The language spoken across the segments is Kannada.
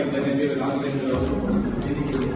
ಇದ್ದೇನೆ ವೀರ ರಾಘವೇಂದ್ರ ಅವರು ವೇದಿಕೆಗೆ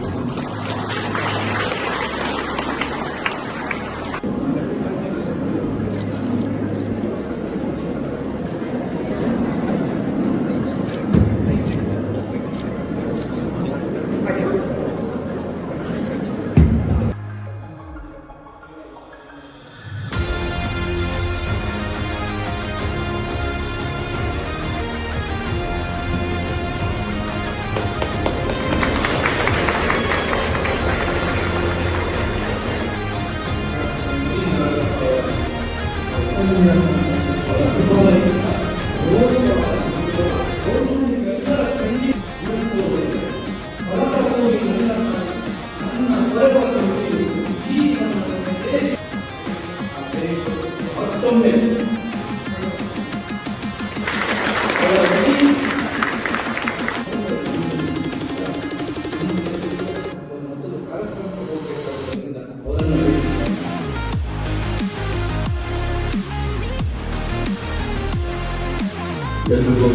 ಎಲ್ರಿಗೂ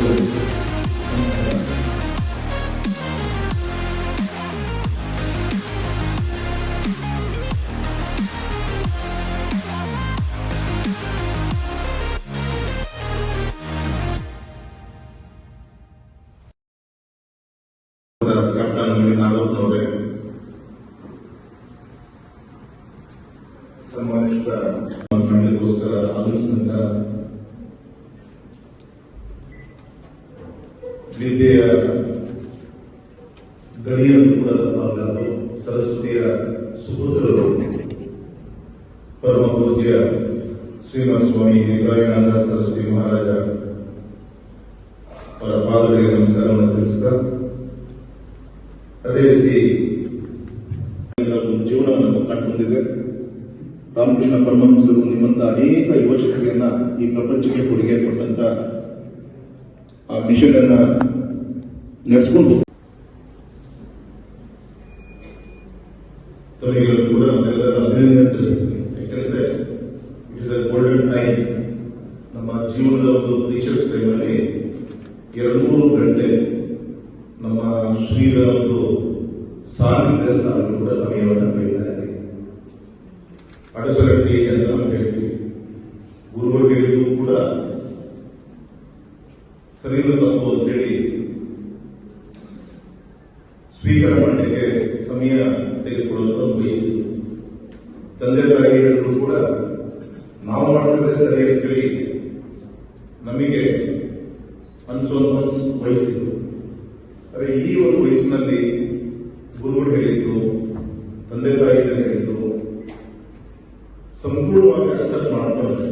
ಕ್ಯಾಪ್ಟನ್ ನಾಗಪ್ಪನವರೇ ಸನ್ಮಾನಿಸಿದ ತಂಡಕ್ಕೋಸ್ಕರ ಆಗಮಿಸಿದಂತ ವಿದ್ಯೆಯ ಗಡಿಯನ್ನು ಕೂಡ ತಪ್ಪಾಗಲಾರದು ಸರಸ್ವತಿಯ ಸುಪುತ್ರರು ಪರಮ ಪೂಜ್ಯ ಶ್ರೀಮತ್ ಸ್ವಾಮಿ ನಿಗಾಯಾನಂದ ಸರಸ್ವತಿ ಮಹಾರಾಜ ಅವರ ಪಾದಗಳಿಗೆ ನಮಸ್ಕಾರವನ್ನು ತಿಳಿಸಿದ ಅದೇ ರೀತಿ ಜೀವನವನ್ನು ಕಂಡುಬಂದಿದೆ ರಾಮಕೃಷ್ಣ ಪರಮಹಂಸರು ನಿಮ್ಮಂತ ಅನೇಕ ಯುವಶಕ್ತಿಯನ್ನ ಈ ಪ್ರಪಂಚಕ್ಕೆ ಕೊಡುಗೆ ಕೊಟ್ಟಂತ ಆ ಮಿಷನ್ ಅನ್ನ ನಡೆಸ್ಕೊಂಡು ಕೂಡ ಅಭಿನಂದನೆ ಯಾಕಂದ್ರೆ ಅ ಗೋಲ್ಡನ್ ಟೈಮ್ ನಮ್ಮ ಜೀವನದ ಒಂದು ಟೀಚರ್ಸ್ ಗಂಟೆ ನಮ್ಮ ಒಂದು ಕೂಡ ಸಮಯವನ್ನು ಅಂತ ನಾವು ಕೂಡ ಸರಿಯಲ್ಲ ತಪ್ಪು ಅಂತೇಳಿ ಸ್ವೀಕಾರ ಮಾಡಲಿಕ್ಕೆ ಸಮಯ ತೆಗೆದುಕೊಳ್ಳುವುದನ್ನು ಬಯಸಿದರು. ತಂದೆ ತಾಯಿ ಹೇಳಿದ್ರು ಕೂಡ, ನಾವು ಮಾಡಿದ್ರೆ ಸರಿ ಅಂತೇಳಿ ನಮಗೆ ಅನ್ಸೋದು ವಹಿಸಿದ್ರು ಆದರೆ ಈ ಒಂದು ವಯಸ್ಸಿನಲ್ಲಿ ಗುರುಗಳು ಹೇಳಿದ್ರು, ತಂದೆ ತಾಯಿ ಹೇಳಿದ್ರು, ಸಂಪೂರ್ಣವಾಗಿ ಅಕ್ಸೆಪ್ಟ್ ಮಾಡ್ಕೊಂಡ್ರೆ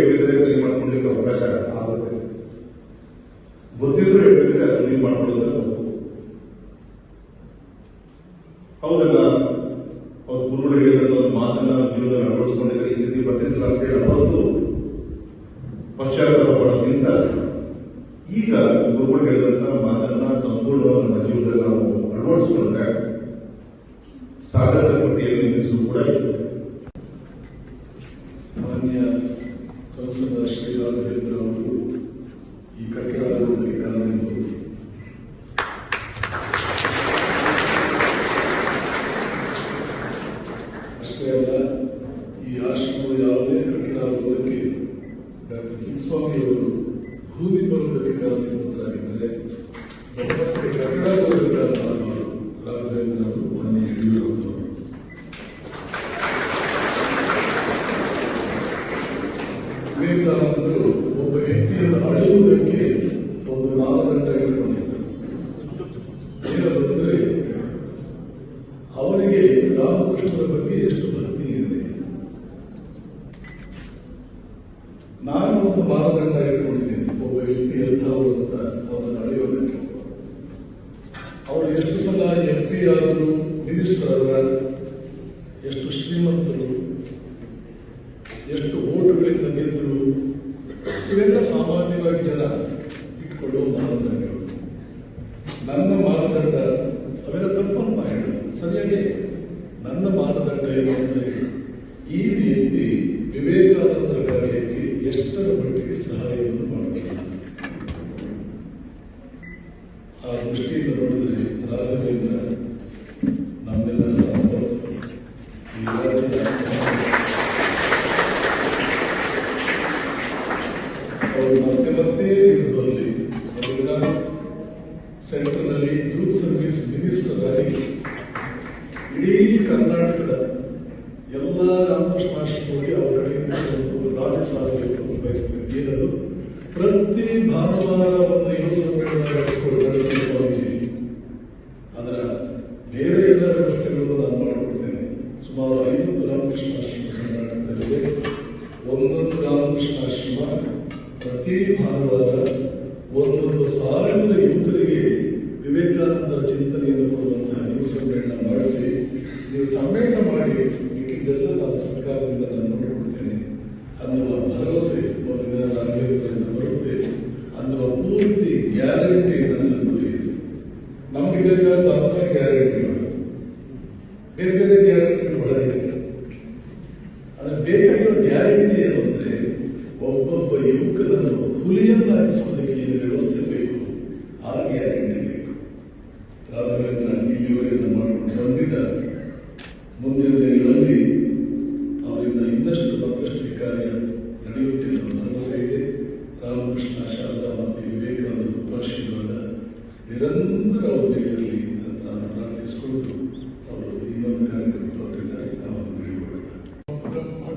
ಹೇಳಿದ್ರೆ ಸರಿ ಮಾಡ್ಕೊಳ್ಳಿಕ್ಕೆ ಅವಕಾಶ ಆಗುತ್ತೆ ಗೊತ್ತಿದ್ರು ಹೇಳಿದ್ರೆ ಅದು ನೀವು ಮಾಡ್ಕೊಳ್ಳೋದು ತಪ್ಪು ಹೌದಲ್ಲ ಅವ್ರ ಗುರುಗಳು ಹೇಳಿದಂತ ಒಂದು ಮಾತನ್ನ ಜೀವನದಲ್ಲಿ ಅಳವಡಿಸ್ಕೊಂಡಿದ್ರೆ ಈ ಸ್ಥಿತಿ ಬರ್ತಿದ್ದಿಲ್ಲ ಅಂತ ಹೇಳಿ ಅವತ್ತು ಪಶ್ಚಾತ್ತಾಪ ಈಗ ಗುರುಗಳು ಹೇಳಿದಂತ ಮಾತನ್ನ ಸಂಪೂರ್ಣವಾಗಿ ನಮ್ಮ ಜೀವನದಲ್ಲಿ ನಾವು ಅಳವಡಿಸ್ಕೊಂಡ್ರೆ ಸಾಧಕ ಪಟ್ಟಿಯಲ್ಲಿ ನಿಲ್ಲಿಸಲು ಕೂಡ ಇದೆ ಮಾನ್ಯ ಸಂಸದ ಶ್ರೀ ರಾಘವೇಂದ್ರ ಅವರು ಈ ಕಟ್ಟಡ ಆಗುವುದಕ್ಕೆ ಕಾರಣ ಅಷ್ಟೇ ಅಲ್ಲ ಈ ಆಶ್ರಮದ ಯಾವುದೇ ಕಟ್ಟಡ ಆಗುವುದಕ್ಕೆ ಡಾಕ್ಟರ್ ಚಿಕ್ಕಸ್ವಾಮಿ ಅವರು ಭೂಮಿ ಬರುವುದಕ್ಕೆ ಕಾರಣೀಭೂತರಾಗಿದ್ದರೆ ಬಹಳಷ್ಟು ಕಟ್ಟಡ ಬರುವುದಕ್ಕೆ ಕಾರಣರಾದವರು ರಾಘವೇಂದ್ರ ಅವರು ಮಾನ್ಯ ಯಡಿಯೂರಪ್ಪನವರು ವಿವೇಕಾನಂದರು ಒಬ್ಬ ವ್ಯಕ್ತಿಯನ್ನು ಅಳೆಯುವುದಕ್ಕೆ ಒಂದು ಮಾನದಂಡ ಇಟ್ಟುಕೊಂಡಿದ್ದರು ಏನಂದ್ರೆ ಅವನಿಗೆ ರಾಮಕೃಷ್ಣರ ಬಗ್ಗೆ ಎಷ್ಟು ಭಕ್ತಿ ಇದೆ? ನಾನು ಒಂದು ಮಾನದಂಡ ಇಟ್ಕೊಂಡಿದ್ದೀನಿ. ಒಬ್ಬ ವ್ಯಕ್ತಿ ಎಂಥವರು ಅಂತ ಅವರನ್ನು ಅಳೆಯೋದಕ್ಕೆ ಅವರು ಎಷ್ಟು ಸಲ ಎಂ ಪಿ ಆದರು ಮಿನಿಸ್ಟರ್ ಆದ್ರ ಎಷ್ಟು ಶ್ರೀಮಂತರು ಎಷ್ಟು ಓಟುಗಳಿಂದ ಗೆದ್ದರು ಇವೆಲ್ಲ ಸಾಮಾನ್ಯವಾಗಿ ಜನ ಇಟ್ಕೊಳ್ಳುವ ಮಾನದಂಡಗಳು ನನ್ನ ಮಾನದಂಡ ಅವೆಲ್ಲ ತಪ್ಪನ್ನು ಹೇಳು ಸರಿಯಾಗಿ ನನ್ನ ಮಾನದಂಡ ಏನು ಈ ವ್ಯಕ್ತಿ ವಿವೇಕಾನಂದರ ಕಾರ್ಯಕ್ಕೆ ಎಷ್ಟರ ಮಟ್ಟಿಗೆ ಸಹಾಯವನ್ನು ಮಾಡ್ತಾರೆ ಆ ದೃಷ್ಟಿಯಿಂದ ನೋಡಿದರೆ ರಾಘವೇಂದ್ರ ನಮ್ಮೆಲ್ಲರ ಸಂಪತ್ತು ಈ ರಾಜ್ಯದ ಸಂಪತ್ತು ಅವರು ಮತ್ತೆ ಮತ್ತೆ ಇದು ಬರಲಿ ಅವರ ಸೆಂಟ್ರಲ್ನಲ್ಲಿ ಯೂತ್ ಸರ್ವಿಸ್ ಮಿನಿಸ್ಟರ್ ಆಗಿ ಇಡೀ ಕರ್ನಾಟಕದ ಎಲ್ಲ ರಾಮಕೃಷ್ಣ ಆಶ್ರಮಗಳಿಗೆ ಅವರ ಕಡೆಯಿಂದ ಒಂದು ರಾಜ್ಯ ಸಾಧನೆಯನ್ನು ಬಯಸ್ತೇನೆ ಏನದು? ಪ್ರತಿ ಭಾನುವಾರ ಒಂದು ಯುವ ನಡೆಸಿ ಸ್ವಾಮೀಜಿ ಅದರ ಬೇರೆ ಎಲ್ಲ ವ್ಯವಸ್ಥೆಗಳನ್ನು ನಾನು ಮಾಡಿಕೊಡ್ತೇನೆ. ಸುಮಾರು ಐವತ್ತು ರಾಮಕೃಷ್ಣ ಆಶ್ರಮ ಕರ್ನಾಟಕದಲ್ಲಿದೆ. ಒಂದೊಂದು ರಾಮಕೃಷ್ಣ ಆಶ್ರಮ ಪ್ರತಿ ಭಾನುವಾರ ಒಂದೊಂದು ಸಾವಿರ ಯುವಕರಿಗೆ ವಿವೇಕಾನಂದರ ಚಿಂತನೆಯನ್ನು ಕೊಡುವಂತಹ ನೀವು ಸಮ್ಮೇಳನ ಮಾಡಿಸಿ, ನೀವು ಸಮ್ಮೇಳನ ಮಾಡಿ ಮಿಕ್ಕಿದ್ದೆಲ್ಲ ನಾನು ಸರ್ಕಾರದಿಂದ ನಾನು ನೋಡಿಕೊಡ್ತೇನೆ ಅನ್ನುವ ಭರವಸೆ ಒಂದು ದಿನ ಬರುತ್ತೆ. ಅನ್ನುವ ಪೂರ್ತಿ ಗ್ಯಾರಂಟಿ ನನ್ನಂತೂ ಇದೆ. ನಮಗೆ ಬೇಕಾದ ಅರ್ಥ ಗ್ಯಾರಂಟಿಗಳು ಬೇರೆ ಬೇರೆ ಗ್ಯಾರಂಟಿಗಳು ಒಳಗಿದೆ ಅದ್ರ ಬೇಕಾಗಿರೋ ಗ್ಯಾರಂಟಿ ಏನು ಅಂದ್ರೆ ಒಬ್ಬೊಬ್ಬ ಯುವಕನನ್ನು ಹುಲಿಯನ್ನಾಗಿಸುವುದಕ್ಕೆ ಏನು ವ್ಯವಸ್ಥೆ ಬೇಕು, ಆ ಗ್ಯಾರಂಟಿ ಇಲ್ಲಿವರೆಗೆ ಮಾಡಿಕೊಂಡು ಬಂದಿದ್ದಾರೆ ಮುಂದಿನ ದಿನಗಳಲ್ಲಿ ಅವರಿಂದ ಇನ್ನಷ್ಟು ಮತ್ತಷ್ಟು ಈ ಕಾರ್ಯ ನಡೆಯುತ್ತೆ ಭರವಸೆ ಇದೆ ರಾಮಕೃಷ್ಣ ಶಾರದಾ ಮತ್ತು ವಿವೇಕಾನಂದ ಕೃಪಾಶೀರ್ವಾದ ನಿರಂತರ ಅವರಿಗೆ ನಾನು ಪ್ರಾರ್ಥಿಸಿಕೊಂಡು ಅವರು ಇನ್ನೊಂದು ಕಾರ್ಯಕ್ರಮ ಹೊರಟಿದ್ದಾರೆ ಅವರನ್ನು ಬೀಳ್ಕೊಡೋಣ